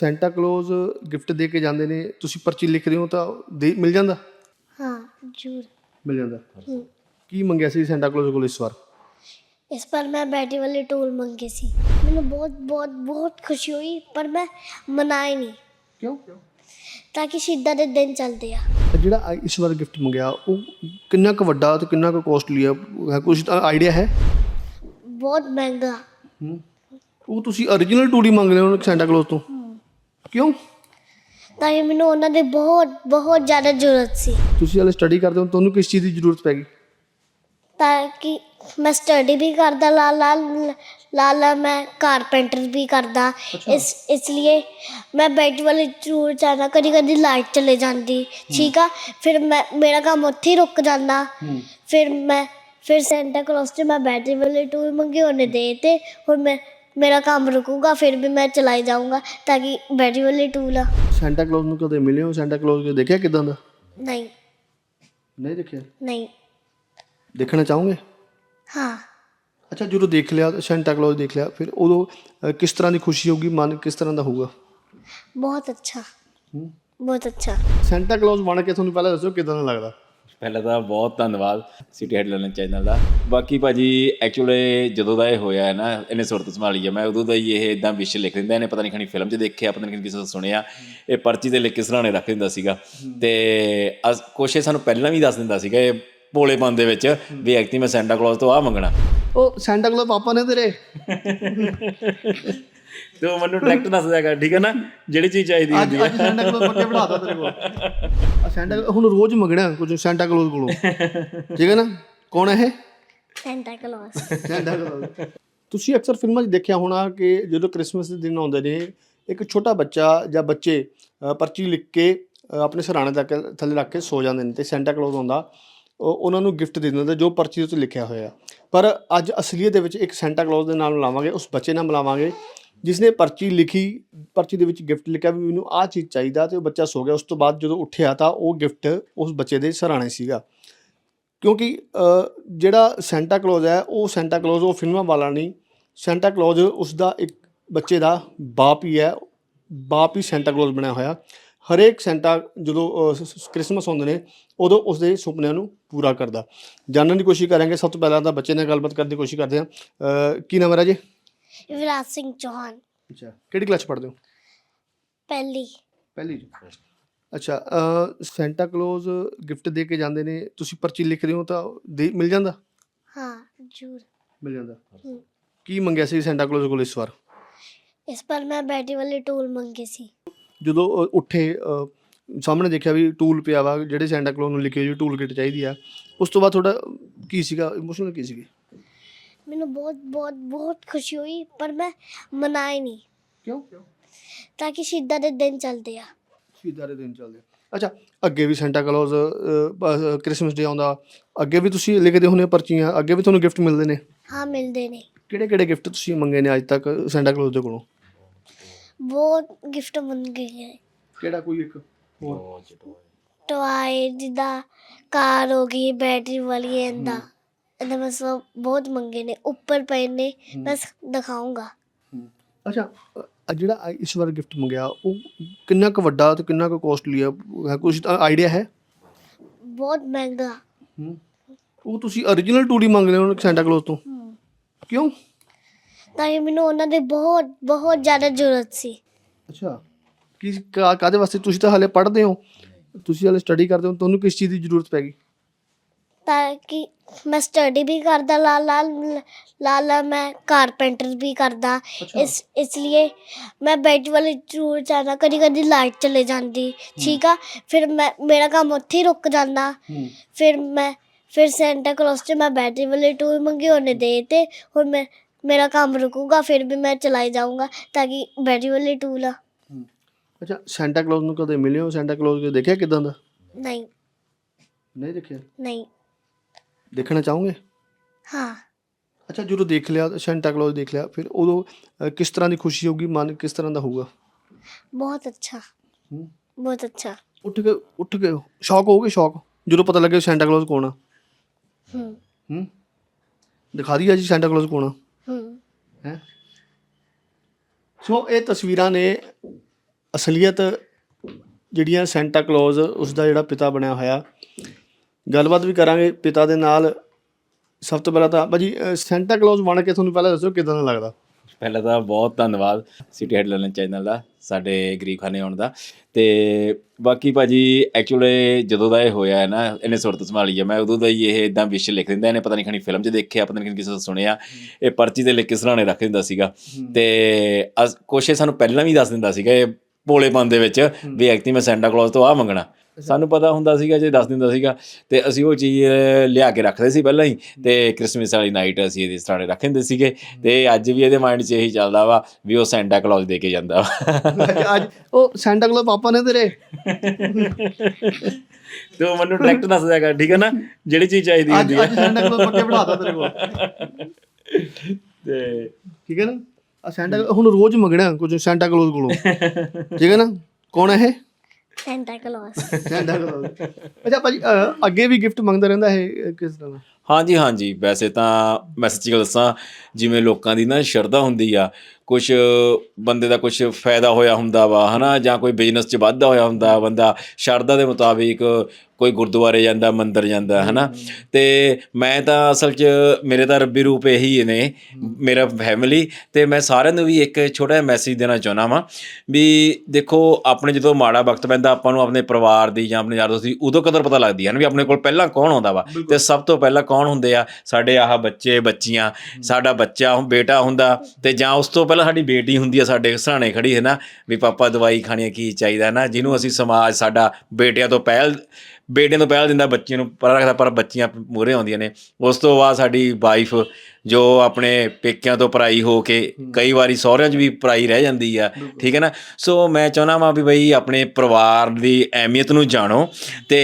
Santa Claus gift ਦੇ ਕੇ ਜਾਂਦੇ ਨੇ ਤੁਸੀਂ ਪਰਚੀ ਲਿਖਦੇ ਹੋ ਤਾਂ ਦੇ ਮਿਲ ਜਾਂਦਾ हाँ जरूर ਮਿਲ ਜਾਂਦਾ हम्म। ਕੀ ਮੰਗਿਆ ਸੀ ਸੈਂਟਾ ਕਲੌਜ਼ ਕੋਲ ਇਸ ਵਾਰ ਇਸ ਪਰ ਮੈਂ ਬੈਟਰੀ ਵਾਲੇ ਟੂਲ ਮੰਗੇ ਸੀ ਮੈਨੂੰ ਬਹੁਤ ਬਹੁਤ ਬਹੁਤ ਖੁਸ਼ੀ ਹੋਈ ਪਰ ਮੈਂ ਮਨਾਏ ਨਹੀਂ ਕਿਉਂ ਤਾਂ ਕਿ ਸ਼ਹੀਦਾਂ ਦੇ ਦਿਨ ਚੱਲਦੇ ਆ ਜਿਹੜਾ ਆ- ਇਸ ਵਾਰ ਗਿਫਟ ਮੰਗਿਆ ਉਹ ਕਿੰਨਾ ਕੁ ਵੱਡਾ ਤੇ ਕਿੰਨਾ ਕੁ ਕੋਸਟਲੀ ਆ ਹੈ ਕੁਝ ਤਾਂ ਆਈਡੀਆ ਹੈ ਬਹੁਤ ਮਹਿੰਗਾ ਹੂੰ ਉਹ ਤੁਸੀਂ origignal ਟੂਲ ਹੀ ਮੰਗ ਰਹੇ ਹੋ ਸੈਂਟਾ ਕਲੌਜ਼ ਤੋਂ ਕਿਉਂ? ਤਾਂ ਕਿ ਮੈਨੂੰ ਉਹਨਾਂ ਦੀ ਬਹੁਤ ਬਹੁਤ ਜ਼ਿਆਦਾ ਜ਼ਰੂਰਤ ਸੀ। ਤੁਸੀਂ ਹਲੇ ਸਟੱਡੀ ਕਰਦੇ ਹੋ ਤੁਹਾਨੂੰ ਕਿਸ ਚੀਜ਼ ਦੀ ਜ਼ਰੂਰਤ ਪੈ ਗਈ? ਤਾਂ ਕਿ ਮੈਂ ਸਟੱਡੀ ਵੀ ਕਰਦਾ ਲਾਲ ਲਾਲ ਲਾਲ ਮੈਂ ਕਾਰਪੈਂਟਰ ਵੀ ਕਰਦਾ। ਇਸ ਇਸ ਲਈ ਮੈਂ ਬੈਟਰੀ ਵਾਲੇ ਟੂਲ ਚਾਹਨਾ ਕਦੀ ਕਦੀ ਲਾਈਟ ਚਲੇ ਜਾਂਦੀ ਠੀਕ ਆ? ਫਿਰ ਮੈਂ ਮੇਰਾ ਕੰਮ ਉੱਥੇ ਹੀ ਰੁਕ ਜਾਂਦਾ। ਫਿਰ ਮੈਂ ਫਿਰ ਸੈਂਟਾ ਕਲੌਸ ਤੇ ਮੈਂ ਬੈਟਰੀ ਵਾਲੇ ਟੂਲ ਮੰਗੇ ਉਹਨੇ ਦੇ ਤੇ ਹੁਣ ਮੈਂ ਮੇਰਾ ਕੰਮ ਰੁਕੂਗਾ ਫਿਰ ਵੀ ਮੈਂ ਚਲਾਈ ਜਾਊਂਗਾ ਤਾਂ ਕਿ ਬੈਟਰੀ ਵਾਲੇ ਟੂਲ ਆ। ਸੈਂਟਾ ਕਲੌਜ਼ ਨੂੰ ਕਦੇ ਮਿਲੇ ਹੋ? ਸੈਂਟਾ ਕਲੌਜ਼ ਕੇ ਦੇਖਿਆ ਕਿਦਾਂ ਦਾ? ਨਹੀਂ। ਨਹੀਂ ਦੇਖਿਆ? ਨਹੀਂ। ਦੇਖਣਾ ਚਾਹੋਗੇ? ਹਾਂ। ਅੱਛਾ ਜਦੋਂ ਦੇਖ ਲਿਆ ਸੈਂਟਾ ਕਲੌਜ਼ ਦੇਖ ਲਿਆ ਫਿਰ ਉਦੋਂ ਅ, ਕਿਸ ਤਰ੍ਹਾਂ ਦੀ ਖੁਸ਼ੀ ਹੋਊਗੀ? ਮਨ ਕਿਸ ਤਰ੍ਹਾਂ ਦਾ ਹੋਊਗਾ? ਬਹੁਤ ਅੱਛਾ। ਹੂੰ। ਬਹੁਤ ਅੱਛਾ। ਸੈਂਟਾ ਕਲੌਜ਼ ਬਣ ਕੇ ਤੁਹਾਨੂੰ ਪਹਿਲਾਂ ਦੱਸੋ ਕਿਦਾਂ ਦਾ ਲੱਗਦਾ? ਪਹਿਲਾਂ ਤਾਂ ਬਹੁਤ ਧੰਨਵਾਦ ਸਿਟੀ ਹੈਡਲਾਈਨ ਚੈਨਲ ਦਾ। ਬਾਕੀ ਭਾਜੀ ਐਕਚੁਅਲੀ ਜਦੋਂ ਦਾ ਇਹ ਹੋਇਆ ਹੈ ਨਾ ਇਹਨੇ ਸੁਰਤ ਸੰਭਾਲੀ ਹੈ ਮੈਂ ਉਦੋਂ ਦਾ ਹੀ ਇਹ ਇਦਾਂ ਵਿਸ਼ ਲਿਖ ਦਿੰਦਾ ਇਹਨੇ ਪਤਾ ਨਹੀਂ ਖਣੀ ਫਿਲਮ 'ਚ ਦੇਖਿਆ ਪਤਾ ਨਹੀਂ ਕਿਸੇ ਤੋਂ ਸੁਣਿਆ। ਇਹ ਪਰਚੀ ਤੇ ਲਿਖ ਕੇ ਸਰਾਣੇ ਰੱਖ ਦਿੰਦਾ ਸੀਗਾ। ਤੇ ਇਹ ਸਾਨੂੰ ਪਹਿਲਾਂ ਵੀ ਦੱਸ ਦਿੰਦਾ ਸੀਗਾ ਇਹ ਭੋਲੇਪਨ ਦੇ ਵਿੱਚ ਵੀ ਐਕਟੀ ਮੈਂ ਸੈਂਟਾ ਕਲੌਜ਼ ਤੋਂ ਆ ਮੰਗਣਾ। ਉਹ ਸੈਂਟਾ ਕਲੌਜ਼ ਪਾਪਾ ਨੇ ਤੇਰੇ? ਤੇ ਉਹ ਮੈਨੂੰ ਡਾਇਰੈਕਟ ਦੱਸ ਦਿਆ ਕਰ ਠੀਕ ਹੈ ਨਾ? ਜਿਹੜੀ ਚੀਜ਼ ਚਾਹੀਦੀ ਹੁੰਦੀ ਅੱਜ ਸੈਂਟਾ ਕਲੌਜ਼ ਪੱਕੇ ਬਣਾਤਾ ਤੇਰੇ ਕੋਲ। ਆ ਸੈਂਟਾ ਹੁਣ ਰੋਜ਼ ਮੰਗਣਾ ਕੁਝ ਸੈਂਟਾ ਕਲੌਜ਼ ਕੋਲੋਂ। ਠੀਕ ਹੈ ਨਾ? ਕੌਣ ਹੈ ਇਹ? ਸੈਂਟਾ ਕਲੌਸ ਸੈਂਟਾ ਕਲੌਜ਼ ਤੁਸੀਂ ਅਕਸਰ ਫਿਲਮਾਂ 'ਚ ਦੇਖਿਆ ਹੋਣਾ ਕਿ ਜਦੋਂ ਕ੍ਰਿਸਮਸ ਦੇ ਦਿਨ ਆਉਂਦੇ ਨੇ ਇੱਕ ਛੋਟਾ ਬੱਚਾ ਜਾਂ ਬੱਚੇ ਪਰਚੀ ਲਿਖ ਕੇ ਆਪਣੇ ਸਿਰਹਾਣੇ ਤੱਕ ਥੱਲੇ ਰੱਖ ਕੇ ਸੋ ਜਾਂਦੇ ਨੇ ਤੇ ਸੈਂਟਾ ਕਲੌਜ਼ ਆਉਂਦਾ ਉਹ ਉਹਨਾਂ ਨੂੰ ਗਿਫਟ ਦੇ ਦਿੰਦਾ ਜੋ ਪਰਚੀ ਉੱਤੇ ਲਿਖਿਆ ਹੋਇਆ। ਪਰ ਅੱਜ ਅਸਲੀਅਤ ਦੇ ਵਿੱਚ ਇੱਕ ਸੈਂਟਾ ਕਲੌਜ਼ ਦੇ ਨਾਲ ਮਿਲਾਵਾਂਗੇ ਉਸ ਬੱਚੇ ਨਾਲ ਮਿਲਾਵਾਂਗੇ। ਜਿਸਨੇ ਪਰਚੀ ਲਿਖੀ, ਪਰਚੀ ਦੇ ਵਿੱਚ ਗਿਫਟ ਲਿਖਿਆ ਵੀ ਮੈਨੂੰ ਆਹ ਚੀਜ਼ ਚਾਹੀਦਾ ਤੇ ਉਹ ਬੱਚਾ ਸੋ ਗਿਆ। ਉਸ ਤੋਂ ਬਾਅਦ ਜਦੋਂ ਉੱਠਿਆ ਤਾਂ ਉਹ ਗਿਫਟ ਉਸ ਬੱਚੇ ਦੇ ਸਿਰਹਾਣੇ ਸੀਗਾ। ਕਿਉਂਕਿ ਜਿਹੜਾ ਸੈਂਟਾ ਕਲੌਜ਼ ਹੈ, ਉਹ ਸੈਂਟਾ ਕਲੌਜ਼ ਉਹ ਫਿਲਮਾਂ ਵਾਲਾ ਨਹੀਂ। ਸੈਂਟਾ ਕਲੌਜ਼ ਉਸ ਦਾ ਇੱਕ ਬੱਚੇ ਦਾ ਬਾਪ ਹੀ ਹੈ। ਬਾਪ ਹੀ ਸੈਂਟਾ ਕਲੌਜ਼ ਬਣਿਆ ਹੋਇਆ। ਹਰੇਕ ਸੈਂਟਾ ਜਦੋਂ ਕ੍ਰਿਸਮਸ ਹੁੰਦੇ ਨੇ, ਉਦੋਂ ਉਸ ਦੇ ਸੁਪਨਿਆਂ ਨੂੰ ਪੂਰਾ ਕਰਦਾ। ਜਾਣਨ ਦੀ ਕੋਸ਼ਿਸ਼ ਕਰਾਂਗੇ। ਸਭ ਤੋਂ ਪਹਿਲਾਂ ਤਾਂ ਬੱਚੇ ਨਾਲ ਗੱਲਬਾਤ ਕਰਨ ਦੀ ਕੋਸ਼ਿਸ਼ ਕਰਦੇ ਹਾਂ। ਕੀ ਨਾਮ ਹੈ ਰਾਜੇ? ਵਿਰਾਜ ਸਿੰਘ ਚੌਹਾਨ। ਅੱਛਾ ਕਿਹੜੀ ਕਲਾਸ ਪੜ੍ਹਦੇ ਹੋ? ਪਹਿਲੀ। ਪਹਿਲੀ ਜੀ ਅੱਛਾ ਅ, ਸੈਂਟਾ ਕਲੌਜ਼ ਗਿਫਟ ਦੇ ਕੇ ਜਾਂਦੇ ਨੇ ਤੁਸੀਂ ਪਰਚੀ ਲਿਖਦੇ ਹੋ ਤਾਂ ਦੇ ਮਿਲ ਜਾਂਦਾ? ਹਾਂ ਜ਼ਰੂਰ। ਮਿਲ ਜਾਂਦਾ। ਹੂੰ। ਕੀ ਮੰਗਿਆ ਸੀ ਸੈਂਟਾ ਕਲੌਜ਼ ਕੋਲ ਇਸ ਵਾਰ? ਇਸ ਪਰ ਮੈਂ ਬੈਟਰੀ ਵਾਲੇ ਟੂਲ ਮੰਗੇ ਸੀ। ਜਦੋਂ ਅ, ਉੱਠੇ ਅ, ਸਾਹਮਣੇ ਦੇਖਿਆ ਵੀ ਟੂਲ ਪਿਆ ਵਾ ਜਿਹੜੇ ਸੈਂਟਾ ਕਲੌਜ਼ ਨੂੰ ਲਿਖੇ ਜੀ ਟੂਲ ਕਿਟ ਚਾਹੀਦੀ ਆ ਉਸ ਤੋਂ ਬਾਅਦ ਤੁਹਾਡਾ ਕੀ ਸੀਗਾ ਇਮੋਸ਼ਨਲ ਕੀ ਸੀਗੀ? ਮੈਨੂੰ ਬਹੁਤ ਬਹੁਤ ਬਹੁਤ ਖੁਸ਼ੀ ਹੋਈ ਪਰ ਮੈਂ ਮਨਾਏ ਨਹੀਂ। ਕਿਉਂ? ਤਾਂ ਕਿ ਸ਼ਹੀਦਾਂ ਦੇ ਦਿਨ ਚੱਲਦੇ ਆ। ਸ਼ਹੀਦਾਂ ਦੇ ਦਿਨ ਚੱਲਦੇ ਆ। ਅੱਛਾ ਅੱਗੇ ਵੀ ਸੈਂਟਾ ਕਲੌਜ਼ ਕ੍ਰਿਸਮਸ ਡੇ ਆਉਂਦਾ। ਅੱਗੇ ਵੀ ਤੁਸੀਂ ਲਿਖਦੇ ਹੁੰਦੇ ਹੋ ਪਰਚੀਆਂ ਅੱਗੇ ਵੀ ਤੁਹਾਨੂੰ ਗਿਫਟ ਮਿਲਦੇ ਨੇ? ਹਾਂ ਮਿਲਦੇ ਨੇ। ਕਿਹੜੇ ਕਿਹੜੇ ਗਿਫਟ ਤੁਸੀਂ ਮੰਗੇ ਨੇ ਅੱਜ ਤੱਕ ਸੈਂਟਾ ਕਲੌਜ਼ ਦੇ ਕੋਲੋਂ? ਬਹੁਤ ਗਿਫਟ ਮੰਗੇ ਗਏ ਕਿਹੜਾ ਕੋਈ ਇੱਕ ਹੋਰ? ਟੋਏ ਜਿੱਦਾਂ ਕਾਰ ਹੋ ਗਈ ਬੈਟਰੀ ਵਾਲੀ ਇਹਦਾ। ਇਹਦਾ ਮੈਂ ਸਭ ਬਹੁਤ ਮੰਗੇ ਨੇ ਉੱਪਰ ਪਏ ਨੇ ਬਸ ਦਿਖਾਉਂਗਾ ਅੱਛਾ ਅ, ਜਿਹੜਾ ਆ ਇਸ ਵਾਰ ਗਿਫਟ ਮੰਗਿਆ ਉਹ ਕਿੰਨਾ ਕੁ ਵੱਡਾ ਤੇ ਕਿੰਨਾ ਕੁ ਕੋਸਟਲੀ ਆ? ਹੈ ਕੁਝ ਆਈਡੀਆ ਹੈ? ਬਹੁਤ ਮਹਿੰਗਾ। ਹੂੰ। ਉਹ ਤੁਸੀਂ origignal ਟੂਲ ਹੀ ਮੰਗ ਰਹੇ ਹੋ ਸੈਂਟਾ ਕਲੌਜ਼ ਤੋਂ? ਕਿਉਂ? ਤਾਂ ਕਿ ਮੈਨੂੰ ਉਹਨਾਂ ਦੀ ਬਹੁਤ ਬਹੁਤ ਜ਼ਿਆਦਾ ਜ਼ਰੂਰਤ ਸੀ। ਅੱਛਾ। ਕੀ ਕਾ- ਕਾਹਦੇ ਵਾਸਤੇ ਤੁਸੀਂ ਤਾਂ ਹਲੇ ਪੜ੍ਹਦੇ ਹੋ? ਤੁਸੀਂ ਹਲੇ ਸਟੱਡੀ ਕਰਦੇ ਹੋ ਤੁਹਾਨੂੰ ਕਿਸ ਚੀਜ਼ ਦੀ ਜ਼ਰੂਰਤ ਪੈ ਗਈ? ਤਾਂ ਕਿ ਮੈਂ ਸਟੱਡੀ ਵੀ ਕਰਦਾ ਲਾਲ ਲਾਲ ਲਾਲ ਲਾਲ ਮੈਂ ਕਾਰਪੈਂਟਰ ਵੀ ਕਰਦਾ। ਇਸ ਇਸ ਲਈ ਮੈਂ ਬੈਟਰੀ ਵਾਲੇ ਟੂਲ ਚਾਹਨਾ ਕਦੀ ਕਦੀ ਲਾਈਟ ਚਲੇ ਜਾਂਦੀ ਠੀਕ ਆ? ਫਿਰ ਮੈਂ ਮੇਰਾ ਕੰਮ ਉੱਥੇ ਹੀ ਰੁਕ ਜਾਂਦਾ। ਫਿਰ ਮੈਂ ਫਿਰ ਸੈਂਟਾ ਕਲੌਸ ਤੇ ਮੈਂ ਬੈਟਰੀ ਵਾਲੇ ਟੂਲ ਮੰਗੇ ਉਹਨੇ ਦੇ ਤੇ ਹੁਣ ਮੈਂ ਮੇਰਾ ਕੰਮ ਰੁਕੂਗਾ ਫਿਰ ਵੀ ਮੈਂ ਚਲਾਈ ਜਾਊਂਗਾ ਤਾਂ ਕਿ ਬੈਟਰੀ ਵਾਲੇ ਟੂਲ ਆ। ਅੱਛਾ ਸੈਂਟਾ ਕਲੌਜ਼ ਨੂੰ ਕਦੇ ਮਿਲੇ ਹੋ? ਸੈਂਟਾ ਕਲੌਜ਼ ਕੇ ਦੇਖਿਆ ਕਿਦਾਂ ਦਾ? ਨਹੀਂ। ਨਹੀਂ ਦੇਖਿਆ? ਨਹੀਂ। ਦੇਖਣਾ ਚਾਹੋਗੇ? ਹਾਂ। ਅੱਛਾ ਜਦੋਂ ਦੇਖ ਲਿਆ ਸੈਂਟਾ ਕਲੌਜ਼ ਦੇਖ ਲਿਆ ਫਿਰ ਉਦੋਂ ਅ, ਕਿਸ ਤਰ੍ਹਾਂ ਦੀ ਖੁਸ਼ੀ ਹੋਊਗੀ? ਮਨ ਕਿਸ ਤਰ੍ਹਾਂ ਦਾ ਹੋਊਗਾ? ਬਹੁਤ ਅੱਛਾ। ਹੂੰ। ਬਹੁਤ ਅੱਛਾ। ਉੱਠ ਕੇ ਉੱਠ ਕੇ ਸ਼ੌਕ ਹੋਊਗੇ ਸ਼ੌਕ? ਜਦੋਂ ਪਤਾ ਲੱਗੇ ਸੈਂਟਾ ਕਲੌਜ਼ ਕੌਣ ਆ? ਹੂੰ। ਹੂੰ। ਦਿਖਾ ਦਈਏ ਜੀ ਸੈਂਟਾ ਕਲੌਜ਼ ਕੌਣ ਆ? ਹੂੰ। ਹੈ? ਸੋ ਇਹ ਤਸਵੀਰਾਂ ਨੇ ਅਸਲੀਅਤ ਜਿਹੜੀਆਂ ਸੈਂਟਾ ਕਲੌਜ਼ ਉਸ ਦਾ ਜਿਹੜਾ ਪਿਤਾ ਬਣਿਆ ਹੋਇਆ ਗੱਲਬਾਤ ਵੀ ਕਰਾਂਗੇ ਪਿਤਾ ਦੇ ਨਾਲ। ਸਭ ਤੋਂ ਪਹਿਲਾਂ ਤਾਂ ਭਾਜੀ ਸੈਂਟਾ ਕਲੌਜ਼ ਬਣ ਕੇ ਤੁਹਾਨੂੰ ਪਹਿਲਾਂ ਦੱਸੋ ਕਿਦਾਂ ਦਾ ਲੱਗਦਾ? ਪਹਿਲਾਂ ਤਾਂ ਬਹੁਤ ਧੰਨਵਾਦ ਸਿਟੀ ਹੈਡਲਾਈਨ ਚੈਨਲ ਦਾ ਸਾਡੇ ਗਰੀਬ ਖਾਨੇ ਆਉਣ ਦਾ। ਤੇ ਬਾਕੀ ਭਾਜੀ ਐਕਚੁਅਲੀ ਜਦੋਂ ਦਾ ਇਹ ਹੋਇਆ ਹੈ ਨਾ ਇਹਨੇ ਸੁਰਤ ਸੰਭਾਲੀ ਹੈ ਮੈਂ ਉਦੋਂ ਦਾ ਹੀ ਇਹ ਇਦਾਂ ਵਿਸ਼ ਲਿਖ ਦਿੰਦਾ ਇਹਨੇ ਪਤਾ ਨਹੀਂ ਖਣੀ ਫਿਲਮ 'ਚ ਦੇਖਿਆ ਪਤਾ ਨਹੀਂ ਕਿਸੇ ਤੋਂ ਸੁਣਿਆ। ਇਹ ਪਰਚੀ ਤੇ ਲਿਖ ਕੇ ਸਰਾਣੇ ਰੱਖ ਦਿੰਦਾ ਸੀਗਾ। ਤੇ ਇਹ ਸਾਨੂੰ ਪਹਿਲਾਂ ਵੀ ਦੱਸ ਦਿੰਦਾ ਸੀਗਾ ਇਹ ਭੋਲੇਪਨ ਦੇ ਵਿੱਚ ਵੀ ਐਕਟੀ ਮੈਂ ਸੈਂਟਾ ਕਲੌਜ਼ ਤੋਂ ਆ ਮੰਗਣਾ। ਸਾਨੂੰ ਪਤਾ ਹੁੰਦਾ ਸੀਗਾ ਜੇ ਦੱਸ ਦਿੰਦਾ ਸੀਗਾ ਤੇ ਅਸੀਂ ਉਹ ਚੀਜ਼ ਲਿਆ ਕੇ ਰੱਖਦੇ ਸੀ ਪਹਿਲਾਂ ਹੀ। ਤੇ ਕ੍ਰਿਸਮਸ ਵਾਲੀ ਨਾਈਟ ਅਸੀਂ ਇਹਦੇ ਸਰਾਣੇ ਰੱਖ ਦਿੰਦੇ ਸੀਗੇ। ਤੇ ਅੱਜ ਵੀ ਇਹਦੇ ਮਾਈਂਡ 'ਚ ਇਹੀ ਚੱਲਦਾ ਵਾ ਵੀ ਉਹ ਸੈਂਟਾ ਕਲੌਜ਼ ਦੇ ਕੇ ਜਾਂਦਾ ਵਾ। ਅੱਜ ਉਹ ਸੈਂਟਾ ਕਲੌਜ਼ ਪਾਪਾ ਨੇ ਤੇਰੇ? ਤੇ ਉਹ ਮੈਨੂੰ ਡਾਇਰੈਕਟ ਦੱਸ ਦਿਆ ਕਰ ਠੀਕ ਹੈ ਨਾ? ਜਿਹੜੀ ਚੀਜ਼ ਚਾਹੀਦੀ ਹੁੰਦੀ ਅੱਜ ਸੈਂਟਾ ਕਲੌਜ਼ ਪੱਕੇ ਬਣਾਤਾ ਤੇਰੇ ਕੋਲ। ਤੇ ਠੀਕ ਹੈ ਨਾ? ਆ ਸੈਂਟਾ ਹੁਣ ਰੋਜ਼ ਮੰਗਣਾ ਕੁਝ ਸੈਂਟਾ ਕਲੌਜ਼ ਕੋਲੋਂ। ਠੀਕ ਹੈ ਨਾ? ਕੌਣ ਹੈ ਇਹ? ਸੈਂਟਾ ਕਲੌਸ ਸੈਂਟਾ ਕਲੌਜ਼ ਅੱਛਾ ਭਾਜੀ ਅ, ਅੱਗੇ ਵੀ ਗਿਫਟ ਮੰਗਦਾ ਰਹਿੰਦਾ ਇਹ ਕਿਸ ਤਰ੍ਹਾਂ ਦਾ? ਹਾਂਜੀ ਹਾਂਜੀ। ਵੈਸੇ ਤਾਂ ਮੈਂ ਸੱਚੀ ਗੱਲ ਦੱਸਾਂ ਜਿਵੇਂ ਲੋਕਾਂ ਦੀ ਨਾ ਸ਼ਰਧਾ ਹੁੰਦੀ ਆ ਕੁਝ ਬੰਦੇ ਦਾ ਕੁਝ ਫਾਇਦਾ ਹੋਇਆ ਹੁੰਦਾ ਵਾ ਹਨਾ? ਜਾਂ ਕੋਈ ਬਿਜ਼ਨਸ 'ਚ ਵਾਧਾ ਹੋਇਆ ਹੁੰਦਾ ਬੰਦਾ ਸ਼ਰਧਾ ਦੇ ਮੁਤਾਬਿਕ ਕੋਈ ਗੁਰਦੁਆਰੇ ਜਾਂਦਾ ਮੰਦਿਰ ਜਾਂਦਾ ਹਨਾ? ਤੇ ਮੈਂ ਤਾਂ ਅਸਲ 'ਚ ਮੇਰੇ ਤਾਂ ਰੱਬੀ ਰੂਪ ਇਹੀ ਨੇ ਮੇਰਾ ਫੈਮਿਲੀ ਤੇ ਮੈਂ ਸਾਰਿਆਂ ਨੂੰ ਵੀ ਇੱਕ ਛੋਟਾ ਜਿਹਾ ਮੈਸੇਜ ਦੇਣਾ ਚਾਹੁੰਦਾ ਵਾਂ ਵੀ ਦੇਖੋ ਆਪਣੇ ਜਦੋਂ ਮਾੜਾ ਵਕਤ ਪੈਂਦਾ ਆਪਾਂ ਨੂੰ ਆਪਣੇ ਪਰਿਵਾਰ ਦੀ ਜਾਂ ਆਪਣੇ ਯਾਰ ਦੋਸਤ ਦੀ ਉਦੋਂ ਕਦਰ ਪਤਾ ਲੱਗਦੀ ਹੈ ਨਾ ਵੀ ਆਪਣੇ ਕੋਲ ਪਹਿਲਾਂ ਕੌਣ ਆਉਂਦਾ ਵਾ। ਤੇ ਸਭ ਤੋਂ ਪਹਿਲਾਂ ਕੌਣ ਹੁੰਦੇ ਆ? ਸਾਡੇ ਆਹ ਬੱਚੇ ਬੱਚੀਆਂ ਸਾਡਾ ਬੱਚਾ ਬੇਟਾ ਹੁੰਦਾ ਤੇ ਜਾਂ ਉਸ ਤੋਂ ਪਹਿਲਾਂ ਸਾਡੀ ਬੇਟੀ ਹੁੰਦੀ ਆ ਸਾਡੇ ਸਰਾਣੇ ਖੜੀ ਹੈ ਨਾ ਵੀ ਪਾਪਾ ਦਵਾਈ ਖਾਣੀ ਆ, ਕੀ ਚਾਹੀਦਾ ਨਾ ਜਿਹਨੂੰ ਅਸੀਂ ਸਮਾਜ ਸਾਡਾ ਬੇਟਿਆਂ ਤੋਂ ਪਹਿਲ ਬੇਟੇ ਨੂੰ ਪਹਿਲ ਦਿੰਦਾ ਬੱਚੇ ਨੂੰ ਪਰ ਰੱਖਦਾ ਪਰ ਬੱਚੀਆਂ ਮੂਹਰੇ ਆਉਂਦੀਆਂ ਨੇ। ਉਸ ਤੋਂ ਬਾਅਦ ਸਾਡੀ ਵਾਈਫ ਜੋ ਆਪਣੇ ਪੇਕਿਆਂ ਤੋਂ ਪਰਾਈ ਹੋ ਕੇ ਕਈ ਵਾਰੀ ਸਹੁਰਿਆਂ 'ਚ ਵੀ ਪਰਾਈ ਰਹਿ ਜਾਂਦੀ ਆ ਠੀਕ ਹੈ ਨਾ? ਸੋ ਮੈਂ ਚਾਹੁੰਦਾ ਵਾਂ ਵੀ ਬਈ ਆਪਣੇ ਪਰਿਵਾਰ ਦੀ ਅਹਿਮੀਅਤ ਨੂੰ ਜਾਣੋ ਤੇ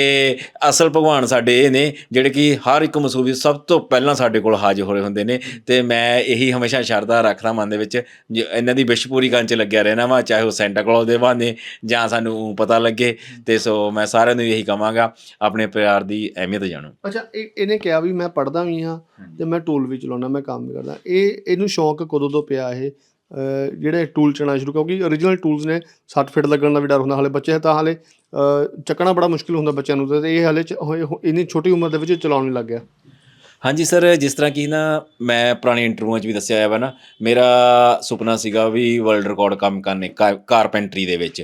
ਅਸਲ ਭਗਵਾਨ ਸਾਡੇ ਇਹ ਨੇ ਜਿਹੜੇ ਕਿ ਹਰ ਇੱਕ ਮਸੂਬਤ ਸਭ ਤੋਂ ਪਹਿਲਾਂ ਸਾਡੇ ਕੋਲ ਹਾਜ਼ਰ ਹੋਏ ਹੁੰਦੇ ਨੇ ਤੇ ਮੈਂ ਇਹੀ ਹਮੇਸ਼ਾ ਸ਼ਰਧਾ ਰੱਖਦਾ ਮਨ ਦੇ ਵਿੱਚ ਇਹਨਾਂ ਦੀ ਵਿਸ਼ ਪੂਰੀ ਕਰਨ 'ਚ ਲੱਗਿਆ ਰਹਿਣਾ ਵਾ ਚਾਹੇ ਉਹ ਸੈਂਟਾ ਕਲੌਜ਼ ਦੇ ਬਹਾਨੇ ਜਾਂ ਸਾਨੂੰ ਪਤਾ ਲੱਗੇ ਤੇ ਸੋ ਮੈਂ ਸਾਰਿਆਂ ਨੂੰ ਇਹੀ ਕਹਾਂਗਾ ਆਪਣੇ ਪਿਆਰ ਦੀ ਅਹਿਮੀਅਤ ਜਾਣੋ। ਅੱਛਾ ਇਹ ਇਹਨੇ ਕਿਹਾ ਵੀ ਮੈਂ ਪੜਦਾ ਵੀ ਹਾਂ ਤੇ ਮੈਂ ਟੂਲ ਵੀ ਚਲਾਉਣਾ ਮੈਂ ਕੰਮ ਵੀ ਕਰਦਾ। ਇਹ ਇਹਨੂੰ ਸ਼ੌਂਕ ਕਦੋਂ ਤੋਂ ਪਿਆ ਇਹ? ਅਹ ਜਿਹੜੇ ਟੂਲ ਚਲਾਉਣਾ ਸ਼ੁਰੂ ਕਿਉਂਕਿ origignal ਟੂਲਸ ਨੇ ਸੱਟ ਫਿੱਟ ਲੱਗਣ ਦਾ ਵੀ ਡਰ ਹੁੰਦਾ ਹਾਲੇ ਬੱਚੇ ਤਾਂ ਹਾਲੇ ਅਹ ਚੱਕਣਾ ਬੜਾ ਮੁਸ਼ਕਿਲ ਹੁੰਦਾ ਬੱਚਿਆਂ ਨੂੰ ਤੇ ਇਹ ਹਾਲੇ ਚ- ਹੋਏ- ਹੋ- ਇੰਨੀ ਛੋਟੀ ਉਮਰ ਦੇ ਵਿੱਚ ਚਲਾਉਣ ਲੱਗ ਗਿਆ। ਹਾਂਜੀ ਸਰ ਜਿਸ ਤਰ੍ਹਾਂ ਕਿ ਨਾ ਮੈਂ ਪੁਰਾਣੀ ਇੰਟਰਵਿਊਆਂ 'ਚ ਵੀ ਦੱਸਿਆ ਹੋਇਆ ਵਾ ਨਾ ਮੇਰਾ ਸੁਪਨਾ ਸੀਗਾ ਵੀ ਵਰਲਡ ਰਿਕਾਰਡ ਕੰਮ ਕਰਨੇ ਕਾਰਪੈਂਟਰੀ ਦੇ ਵਿੱਚ।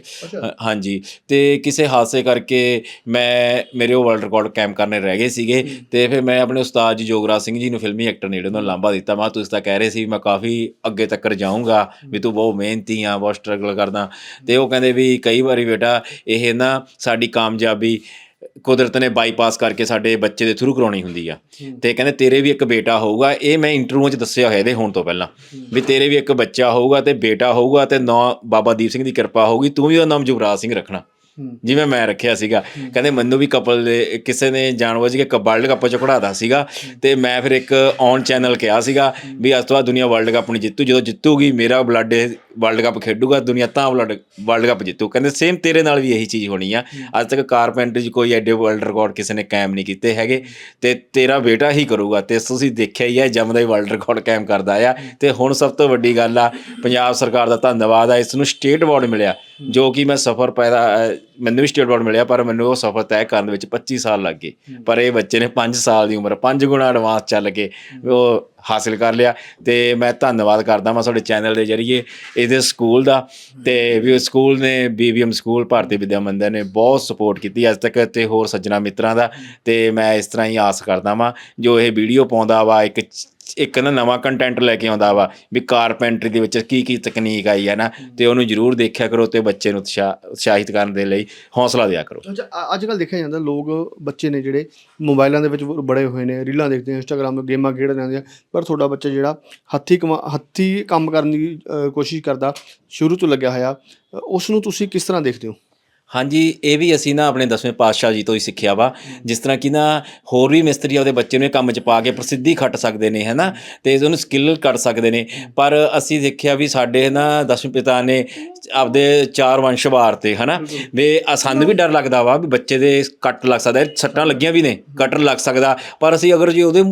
ਹਾਂਜੀ ਤੇ ਕਿਸੇ ਹਾਦਸੇ ਕਰਕੇ ਮੈਂ ਮੇਰੇ ਉਹ ਵਰਲਡ ਰਿਕਾਰਡ ਕੈਮ ਕਰਨੇ ਰਹਿ ਗਏ ਸੀਗੇ ਤੇ ਫਿਰ ਮੈਂ ਆਪਣੇ ਉਸਤਾਦ ਜੀ ਜੋਗਰਾਜ ਸਿੰਘ ਜੀ ਨੂੰ ਫਿਲਮੀ ਐਕਟਰ ਨੇ ਉਹਨਾਂ ਨੂੰ ਲਾਂਭਾ ਦਿੱਤਾ। ਮੈਂ ਤੁਸੀਂ ਤਾਂ ਕਹਿ ਰਹੇ ਸੀ ਮੈਂ ਕਾਫੀ ਅੱਗੇ ਤੱਕ ਜਾਊਂਗਾ ਵੀ ਤੂੰ ਬਹੁਤ ਮਿਹਨਤੀ ਆ ਬਹੁਤ ਸਟਰਗਲ ਕਰਦਾ। ਤੇ ਉਹ ਕਹਿੰਦੇ ਵੀ ਕਈ ਵਾਰੀ ਬੇਟਾ ਇਹ ਨਾ ਸਾਡੀ ਕਾਮਯਾਬੀ ਕੁਦਰਤ ਨੇ ਬਾਈਪਾਸ ਕਰਕੇ ਸਾਡੇ ਬੱਚੇ ਦੇ ਥਰੂ ਕਰਾਉਣੀ ਹੁੰਦੀ ਆ। ਤੇ ਕਹਿੰਦੇ ਤੇਰੇ ਵੀ ਇੱਕ ਬੇਟਾ ਹੋਊਗਾ ਇਹ ਮੈਂ ਇੰਟਰਵਿਊ 'ਚ ਦੱਸਿਆ ਹੋਇਆ ਇਹਦੇ ਹੋਣ ਤੋਂ ਪਹਿਲਾਂ। ਵੀ ਤੇਰੇ ਵੀ ਇੱਕ ਬੱਚਾ ਹੋਊਗਾ ਤੇ ਬੇਟਾ ਹੋਊਗਾ ਤੇ ਨਾਂ ਬਾਬਾ ਦੀਪ ਸਿੰਘ ਦੀ ਕਿਰਪਾ ਹੋਊਗੀ ਤੂੰ ਵੀ ਉਹਦਾ ਨਾਮ ਯੁਵਰਾਜ ਸਿੰਘ ਰੱਖਣਾ। ਜਿਵੇਂ ਮੈਂ ਰੱਖਿਆ ਸੀਗਾ। ਕਹਿੰਦੇ ਮੈਨੂੰ ਵੀ ਕਪਲ ਦੇ ਕਿਸੇ ਨੇ ਜਾਣਬੁੱਝ ਕੇ ਵਰਲਡ ਕੱਪ ਚ ਕਢਾਦਾ ਸੀਗਾ ਤੇ ਮੈਂ ਫਿਰ ਇੱਕ ਔਨ ਚੈਨਲ ਕਿਹਾ ਸੀਗਾ ਵੀ ਅੱਜ ਤੋਂ ਬਾਅਦ ਦੁਨੀਆ ਵਰਲਡ ਕੱਪ ਨਹੀਂ ਜਿੱਤੂ ਜਦੋਂ ਜਿੱਤੂਗੀ ਮੇਰਾ ਬਲੱਡ ਵਰਲਡ ਕੱਪ ਖੇਡੂਗਾ ਦੁਨੀਆ ਤਾਂ ਵਰਲਡ ਵਰਲਡ ਕੱਪ ਜਿੱਤੂ। ਕਹਿੰਦੇ ਸੇਮ ਤੇਰੇ ਨਾਲ ਵੀ ਇਹੀ ਚੀਜ਼ ਹੋਣੀ ਆ। ਅੱਜ ਤੱਕ ਕਾਰਪੈਂਟਰੀ 'ਚ ਕੋਈ ਐਡੇ ਵਰਲਡ ਰਿਕਾਰਡ ਕਿਸੇ ਨੇ ਕਾਇਮ ਨਹੀਂ ਕੀਤੇ ਹੈਗੇ। ਤੇ ਤੇਰਾ ਬੇਟਾ ਹੀ ਕਰੂਗਾ। ਤੇ ਤੁਸੀਂ ਦੇਖਿਆ ਹੀ ਹੈ ਜੰਮਦਾ ਹੀ ਵਰਲਡ ਰਿਕਾਰਡ ਕਾਇਮ ਕਰਦਾ ਆ। ਤੇ ਹੁਣ ਸਭ ਤੋਂ ਵੱਡੀ ਗੱਲ ਆ ਪੰਜਾਬ ਸਰਕਾਰ ਦਾ ਧੰਨਵਾਦ ਆ ਇਸ ਨੂੰ ਸਟੇਟ ਅਵਾਰਡ ਮਿਲਿਆ ਜੋ ਕਿ ਮੈਂ ਸਫਰ ਪੈਦਾ ਮੈਨੂੰ ਵੀ ਸਟੇਟ ਅਵਾਰਡ ਮਿਲਿਆ ਪਰ ਮੈਨੂੰ ਉਹ ਸਫਰ ਤੈਅ ਕਰਨ ਵਿੱਚ 25 ਸਾਲ ਲੱਗ ਗਏ। ਪਰ ਇਹ ਬੱਚੇ ਨੇ 5 ਸਾਲ ਦੀ ਉਮਰ 5 ਗੁਣਾ ਐਡਵਾਂਸ ਚੱਲ ਕੇ ਉਹ ਹਾਸਿਲ ਕਰ ਲਿਆ ਤੇ ਮੈਂ ਧੰਨਵਾਦ ਕਰਦਾ ਮੈਂ ਤੁਹਾਡੇ ਚੈਨਲ ਦੇ ਜਰੀਏ ਇਹਦੇ ਸਕੂਲ ਦਾ ਤੇ ਵੀ ਸਕੂਲ ਨੇ, ਬੀਬੀਐਮ ਸਕੂਲ, ਭਾਰਤੀ ਵਿਦਿਆ ਮੰਦਿਰ ਨੇ ਬਹੁਤ ਸਪੋਰਟ ਕੀਤੀ ਅੱਜ ਤੱਕ ਤੇ ਹੋਰ ਸੱਜਣਾ ਮਿੱਤਰਾਂ ਦਾ ਤੇ ਮੈਂ ਇਸ ਤਰ੍ਹਾਂ ਹੀ ਆਸ ਕਰਦਾ ਵਾਂ ਜੋ ਇਹ ਵੀਡੀਓ ਪਾਉਂਦਾ ਵਾ, ਇੱਕ ਇੱਕ ਨਾ ਨਵਾਂ ਕੰਟੈਂਟ ਲੈ ਕੇ ਆਉਂਦਾ ਵਾ ਵੀ ਕਾਰਪੈਂਟਰੀ ਦੇ ਵਿੱਚ ਕੀ ਕੀ ਤਕਨੀਕ ਆਈ ਹੈ ਨਾ ਤੇ ਉਹਨੂੰ ਜਰੂਰ ਦੇਖਿਆ ਕਰੋ ਤੇ ਬੱਚੇ ਨੂੰ ਉਤਸ਼ਾਹ ਉਤਸ਼ਾਹਿਤ ਕਰਨ ਦੇ ਲਈ ਹੌਸਲਾ ਦਿਆ ਕਰੋ। ਅੱਜ ਕੱਲ ਦੇਖਿਆ ਜਾਂਦਾ ਲੋਕ ਬੱਚੇ ਨੇ ਜਿਹੜੇ ਮੋਬਾਈਲਾਂ ਦੇ ਵਿੱਚ ਬੜੇ ਹੋਏ ਨੇ ਰੀਲਾਂ ਦੇਖਦੇ ਆ ਇੰਸਟਾਗ੍ਰਾਮ ਤੇ ਗੇਮਾਂ ਖੇਡ ਜਾਂਦੇ ਆ ਪਰ ਤੁਹਾਡਾ ਬੱਚਾ ਜਿਹੜਾ ਹੱਥੀ ਹੱਥੀ ਕੰਮ ਕਰਨ ਦੀ ਕੋਸ਼ਿਸ਼ ਕਰਦਾ ਸ਼ੁਰੂ ਤੋਂ ਲੱਗਿਆ ਹੋਇਆ ਉਸ ਨੂੰ ਤੁਸੀਂ ਕਿਸ ਤਰ੍ਹਾਂ ਦੇਖਦੇ ਹੋ? ਹਾਂਜੀ, ਇਹ ਵੀ ਅਸੀਂ ਨਾ ਆਪਣੇ ਦਸਵੇਂ ਪਾਤਸ਼ਾਹ ਜੀ ਤੋਂ ਹੀ ਸਿੱਖਿਆ ਵਾ। ਜਿਸ ਤਰ੍ਹਾਂ ਕਿ ਨਾ ਹੋਰ ਵੀ ਮਿਸਤਰੀ ਆਪਦੇ ਬੱਚੇ ਨੂੰ ਇਹ ਕੰਮ 'ਚ ਪਾ ਕੇ ਪ੍ਰਸਿੱਧੀ ਖੱਟ ਸਕਦੇ ਨੇ, ਹੈਨਾ? ਤੇ ਉਹਨੂੰ ਸਕਿੱਲ ਕੱਢ ਸਕਦੇ ਨੇ। ਪਰ ਅਸੀਂ ਦੇਖਿਆ ਵੀ ਸਾਡੇ ਨਾ ਦਸਵੇਂ ਪਿਤਾ ਨੇ ਆਪਦੇ ਚਾਰ ਵੰਸ਼ ਵਾਰਤੇ ਹਨਾ? ਵੀ ਸਾਨੂੰ ਵੀ ਡਰ ਲੱਗਦਾ ਵਾ ਵੀ ਬੱਚੇ ਦੇ ਕੱਟ ਲੱਗ ਸਕਦਾ ਸੱਟਾਂ ਲੱਗੀਆਂ ਵੀ ਨੇ, ਕੱਟ ਲੱਗ ਸਕਦਾ। ਪਰ ਅਸੀਂ ਅਗਰ ਜੇ ਉਹਦੇ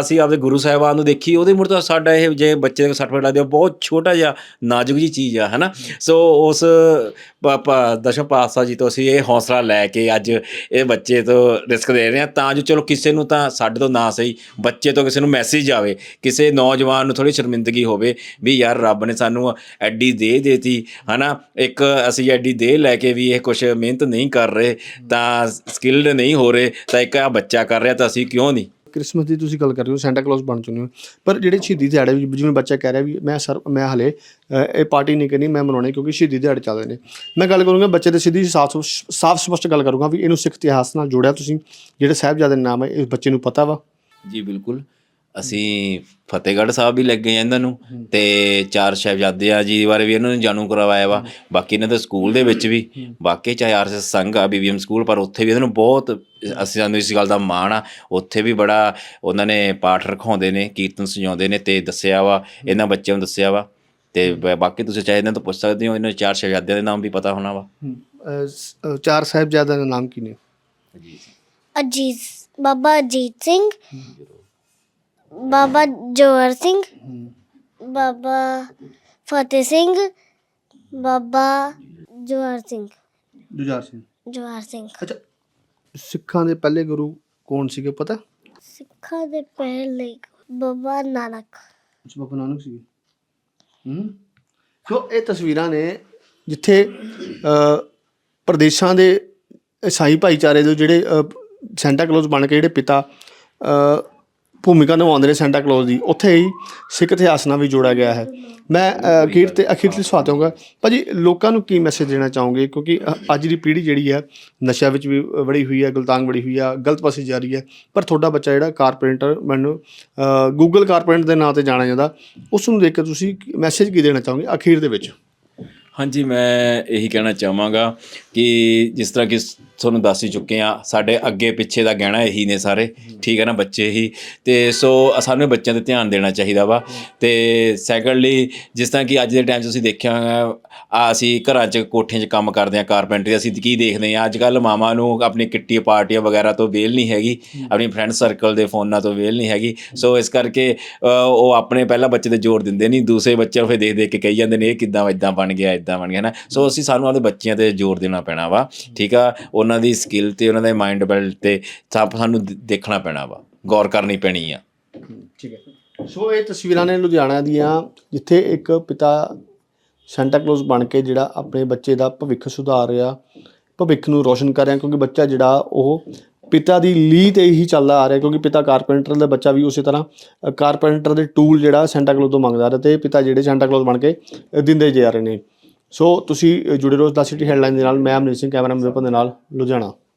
ਅਸੀਂ ਆਪਦੇ ਗੁਰੂ ਸਾਹਿਬਾਨ ਨੂੰ ਦੇਖੀ ਉਹਦੇ ਮੁੜ ਤਾਂ ਸਾਡਾ ਇਹ ਜੇ ਬੱਚੇ ਦੇ ਸੱਟ ਫੇਟ ਲੱਗਦੀ ਬਹੁਤ ਛੋਟਾ ਜਿਹਾ ਨਾਜ਼ੁਕ ਜੀ ਚੀਜ਼ ਆ, ਹਨਾ? ਸੋ ਉਸ ਪਾਪਾ ਦਸ਼ਮ ਪਾਤਸ਼ਾਹ ਜੀ ਤੋਂ ਅਸੀਂ ਇਹ ਹੌਸਲਾ ਲੈ ਕੇ ਅੱਜ ਇਹ ਬੱਚੇ ਤੋਂ ਰਿਸਕ ਦੇ ਰਹੇ ਹਾਂ ਤਾਂ ਜੋ ਚਲੋ ਕਿਸੇ ਨੂੰ ਤਾਂ ਸਾਡੇ ਤੋਂ ਨਾ ਸਹੀ, ਬੱਚੇ ਤੋਂ ਕਿਸੇ ਨੂੰ ਮੈਸੇਜ ਆਵੇ, ਕਿਸੇ ਨੌਜਵਾਨ ਨੂੰ ਥੋੜੀ ਸ਼ਰਮਿੰਦਗੀ ਹੋਵੇ ਵੀ ਯਾਰ ਰੱਬ ਨੇ ਸਾਨੂੰ ਐਡੀ ਦੇ ਦੇਤੀ, ਹਨਾ? ਇੱਕ ਅਸੀਂ ਐਡੀ ਦੇ ਲੈ ਕੇ ਵੀ ਇਹ ਕੁਝ ਮਿਹਨਤ ਨਹੀਂ ਕਰ ਰਹੇ, ਤਾਂ ਸਕਿਲਡ ਨਹੀਂ ਹੋ ਰਹੇ, ਤਾਂ ਇੱਕ ਆ ਬੱਚਾ ਕਰ ਰਿਹਾ ਤਾਂ ਅਸੀਂ ਕਿਉਂ ਨਹੀਂ? ਕ੍ਰਿਸਮਸ ਦੀ ਤੁਸੀਂ ਗੱਲ ਕਰ ਰਹੇ ਹੋ ਸੈਂਟਾ ਕਲੌਸ ਬਣ ਚੁੱਕੇ ਹੋ ਪਰ ਜਿਹੜੇ ਸ਼ਹੀਦੀ ਦਿਹਾੜੇ ਵੀ ਜਿਵੇਂ ਬੱਚਾ ਕਹਿ ਰਿਹਾ ਵੀ ਮੈਂ ਸਰ, ਮੈਂ ਹਲੇ ਇਹ ਪਾਰਟੀ ਨਹੀਂ ਕਰਨੀ, ਮੈਂ ਮਨਾਉਣੀ ਕਿਉਂਕਿ ਸ਼ਹੀਦੀ ਦਿਹਾੜੇ ਚੱਲਦੇ ਨੇ। ਮੈਂ ਗੱਲ ਕਰੂੰਗਾ ਬੱਚੇ ਦੇ ਸਿੱਧੀ ਸਾਫ਼ ਸਾਫ਼ ਸਪਸ਼ਟ ਗੱਲ ਕਰੂੰਗਾ ਵੀ ਇਹਨੂੰ ਸਿੱਖ ਇਤਿਹਾਸ ਨਾਲ ਜੋੜਿਆ ਤੁਸੀਂ। ਜਿਹੜੇ ਸਾਹਿਬਜ਼ਾਦੇ ਦੇ ਨਾਮ ਹੈ ਇਸ ਬੱਚੇ ਨੂੰ ਪਤਾ ਵਾ। ਜੀ, ਬਿਲਕੁਲ। ਅਸੀਂ ਫਤਿਹਗੜ੍ਹ ਸਾਹਿਬ ਵੀ ਲੱਗੇ ਆ ਇਹਨਾਂ ਨੂੰ ਤੇ ਚਾਰ ਸਾਹਿਬਜ਼ਾਦਿਆਂ ਜੀ ਬਾਰੇ ਵੀ ਇਹਨਾਂ ਨੂੰ ਜਾਣੂ ਕਰਵਾਇਆ ਵਾ। ਬਾਕੀ ਇਹਨਾਂ ਦੇ ਸਕੂਲ ਦੇ ਵਿੱਚ ਵੀ ਬਾਕੀ ਚਾਹੇ ਆਰਐਸਐਸ ਸੰਘ ਆ ਬੀਬੀਐਮ ਸਕੂਲ ਪਰ ਉੱਥੇ ਵੀ ਇਹਨਾਂ ਨੂੰ ਬਹੁਤ ਅਸੀਂ ਸਾਨੂੰ ਇਸ ਗੱਲ ਦਾ ਮਾਣ ਆ। ਉੱਥੇ ਵੀ ਬੜਾ ਉਹਨਾਂ ਨੇ ਪਾਠ ਰਖਾਉਂਦੇ ਨੇ ਕੀਰਤਨ ਸਜਾਉਂਦੇ ਨੇ ਤੇ ਦੱਸਿਆ ਵਾ ਇਹਨਾਂ ਬੱਚਿਆਂ ਨੂੰ ਦੱਸਿਆ ਵਾ। ਤੇ ਬਾਕੀ ਤੁਸੀਂ ਚਾਹੇ ਇਹਨਾਂ ਤੋਂ ਪੁੱਛ ਸਕਦੇ ਹੋ ਇਹਨਾਂ ਚਾਰ ਸਾਹਿਬਜ਼ਾਦਿਆਂ ਦੇ ਨਾਮ ਵੀ ਪਤਾ ਹੋਣਾ ਵਾ। ਚਾਰ ਸਾਹਿਬਜ਼ਾਦਿਆਂ ਦੇ ਨਾਮ ਕੀ ਨੇ? ਅਜੀਤ ਬਾਬਾ ਅਜੀਤ ਸਿੰਘ ਬਾਬਾ ਜੋਹਰ ਸਿੰਘ ਬਾਬਾ ਫਤਿਹ ਸਿੰਘ ਬਾਬਾ ਜੋਹਰ ਸਿੰਘ। ਜੁਝਾਰ ਸਿੰਘ। ਜੋਹਰ ਸਿੰਘ। ਅੱਛਾ ਸਿੱਖਾਂ ਦੇ ਪਹਿਲੇ ਗੁਰੂ ਕੌਣ ਸੀਗੇ ਪਤਾ? ਸਿੱਖਾਂ ਦੇ ਪਹਿਲੇ ਬਾਬਾ ਨਾਨਕ। ਅੱਛਾ ਬਾਬਾ ਨਾਨਕ ਸੀ ਹੂੰ। ਸੋ ਇਹ ਤਸਵੀਰਾਂ ਨੇ ਜਿੱਥੇ ਅ, ਪ੍ਰਦੇਸ਼ਾਂ ਦੇ ਈਸਾਈ ਭਾਈਚਾਰੇ ਦੇ ਜਿਹੜੇ ਸੈਂਟਾ ਕਲੌਜ਼ ਬਣ ਕੇ ਜਿਹੜੇ ਪਿਤਾ ਅ, ਭੂਮਿਕਾ ਨਿਭਾਉਂਦੇ ਨੇ ਸੈਂਟਾ ਕਲੌਜ਼ ਦੀ, ਉੱਥੇ ਹੀ ਸਿੱਖ ਇਤਿਹਾਸ ਨਾਲ ਵੀ ਜੋੜਿਆ ਗਿਆ ਹੈ। ਮੈਂ ਅਖੀਰ ਤੇ ਅਖੀਰ ਤੇ ਸਵਾਲ ਚਾਹੂੰਗਾ ਭਾਜੀ, ਲੋਕਾਂ ਨੂੰ ਕੀ ਮੈਸੇਜ ਦੇਣਾ ਚਾਹੋਗੇ? ਕਿਉਂਕਿ ਅੱਜ ਦੀ ਪੀੜ੍ਹੀ ਜਿਹੜੀ ਹੈ, ਨਸ਼ਿਆਂ ਵਿੱਚ ਵੀ ਬੜੀ ਹੋਈ ਹੈ ਗੁਲਤਾਨ ਬੜੀ ਹੋਈ ਹੈ, ਗਲਤ ਪਾਸੇ ਜਾ ਰਹੀ ਹੈ। ਪਰ ਤੁਹਾਡਾ ਬੱਚਾ ਜਿਹੜਾ ਕਾਰਪੈਂਟਰ ਮੈਨੂੰ ਗੂਗਲ ਕਾਰਪੈਂਟਰ ਦੇ ਨਾਂ ਤੇ ਜਾਣਿਆ ਜਾਂਦਾ ਉਸ ਨੂੰ ਦੇਖ ਕੇ ਤੁਸੀਂ ਮੈਸੇਜ ਕੀ ਦੇਣਾ ਚਾਹੋਗੇ ਅਖੀਰ ਦੇ ਵਿੱਚ? ਹਾਂਜੀ, ਮੈਂ ਇਹੀ ਕਹਿਣਾ ਚਾਹਾਂਗਾ ਕਿ ਜਿਸ ਤਰ੍ਹਾਂ ਕਿ ਤੁਹਾਨੂੰ ਦੱਸ ਹੀ ਚੁੱਕੇ ਆ ਸਾਡੇ ਅੱਗੇ ਪਿੱਛੇ ਦਾ ਗਹਿਣਾ ਇਹੀ ਨੇ ਸਾਰੇ, ਠੀਕ ਹੈ ਨਾ, ਬੱਚੇ ਹੀ। ਤੇ ਸੋ, ਸਾਨੂੰ ਬੱਚਿਆਂ ਤੇ ਧਿਆਨ ਦੇਣਾ ਚਾਹੀਦਾ ਵਾ। ਤੇ ਸੈਕੰਡਲੀ ਜਿਸ ਤਰ੍ਹਾਂ ਕਿ ਅੱਜ ਦੇ ਟਾਈਮ 'ਚ ਤੁਸੀਂ ਦੇਖਿਆ ਹੋਣਾ, ਆ ਅਸੀਂ ਘਰਾਂ 'ਚ ਕੋਠਿਆਂ 'ਚ ਕੰਮ ਕਰਦੇ ਆ ਕਾਰਪੈਂਟਰੀ ਅਸੀਂ ਕੀ ਦੇਖਦੇ ਆ ਅੱਜ ਕੱਲ ਮਾਵਾਂ ਨੂੰ ਆਪਣੀ ਕਿੱਟੀ ਪਾਰਟੀਆਂ ਵਗੈਰਾ ਤੋਂ ਵੇਲ ਨਹੀਂ ਹੈਗੀ, ਆਪਣੀ ਫਰੈਂਡ ਸਰਕਲ ਦੇ ਫੋਨਾਂ ਤੋਂ ਵੇਲ ਨਹੀਂ ਹੈਗੀ। ਸੋ, ਇਸ ਕਰਕੇ ਉਹ ਆਪਣੇ ਪਹਿਲਾਂ ਬੱਚੇ ਤੇ ਜ਼ੋਰ ਦਿੰਦੇ ਨਹੀਂ, ਦੂਸਰੇ ਬੱਚੇ ਫਿਰ ਦੇਖ ਦੇਖ ਕੇ ਕਹੀ ਜਾਂਦੇ ਨੇ, ਇਹ ਕਿੱਦਾਂ ਇਦਾਂ ਬਣ ਗਿਆ, ਇਦਾਂ ਬਣ ਗਿਆ ਨਾ। ਸੋ ਅਸੀਂ ਸਾਨੂੰ ਆਪਣੇ ਬੱਚਿਆਂ ਤੇ ਜ਼ੋਰ ਦੇਣਾ ਪੈਣਾ ਵਾ ਠੀਕ ਆ? ਉਹਨਾਂ ਦੀ ਸਕਿੱਲ ਤੇ ਉਹਨਾਂ ਦੇ ਮਾਈਂਡ ਬਿਲਡ ਤੇ ਸਾਨੂੰ ਦੇਖਣਾ ਪੈਣਾ ਵਾ। ਗੌਰ ਕਰਨੀ ਪੈਣੀ ਆ। ਠੀਕ ਹੈ। ਸੋ ਇਹ ਤਸਵੀਰਾਂ ਨੇ ਲੁਧਿਆਣਾ ਦੀਆਂ ਜਿੱਥੇ ਇੱਕ ਪਿਤਾ ਸੈਂਟਾ ਕਲੌਜ਼ ਬਣ ਕੇ ਜਿਹੜਾ ਆਪਣੇ ਬੱਚੇ ਦਾ ਭਵਿੱਖ ਸੁਧਾਰ ਰਿਹਾ ਭਵਿੱਖ ਨੂੰ ਰੋਸ਼ਨ ਕਰ ਰਿਹਾ ਕਿਉਂਕਿ ਬੱਚਾ ਜਿਹੜਾ ਉਹ ਪਿਤਾ ਦੀ ਲੀਹ ਤੇ ਹੀ ਚੱਲਦਾ ਆ ਰਿਹਾ ਕਿਉਂਕਿ ਪਿਤਾ ਕਾਰਪੈਂਟਰ ਦਾ ਬੱਚਾ ਵੀ ਉਸੇ ਤਰ੍ਹਾਂ ਕਾਰਪੈਂਟਰ ਦੇ ਟੂਲ ਜਿਹੜਾ ਸੈਂਟਾ ਕਲੌਜ਼ ਤੋਂ ਮੰਗਦਾ ਰਿਹਾ ਤੇ ਪਿਤਾ ਜਿਹੜੇ ਸੈਂਟਾ ਕਲੌਜ਼ ਬਣ ਕੇ ਦਿੰਦੇ ਜਾ ਰਹੇ ਨੇ। ਸੋ ਤੁਸੀਂ ਜੁੜੇ ਰਹੋ ਦਾ ਸਿਟੀ ਹੈਡਲਾਈਨ ਦੇ ਨਾਲ। ਮੈਂ ਅਮਨੀਤ ਸਿੰਘ ਕੈਮਰਾਮੈਨ ਵਿਪਨ ਦੇ ਨਾਲ, ਲੁਧਿਆਣਾ।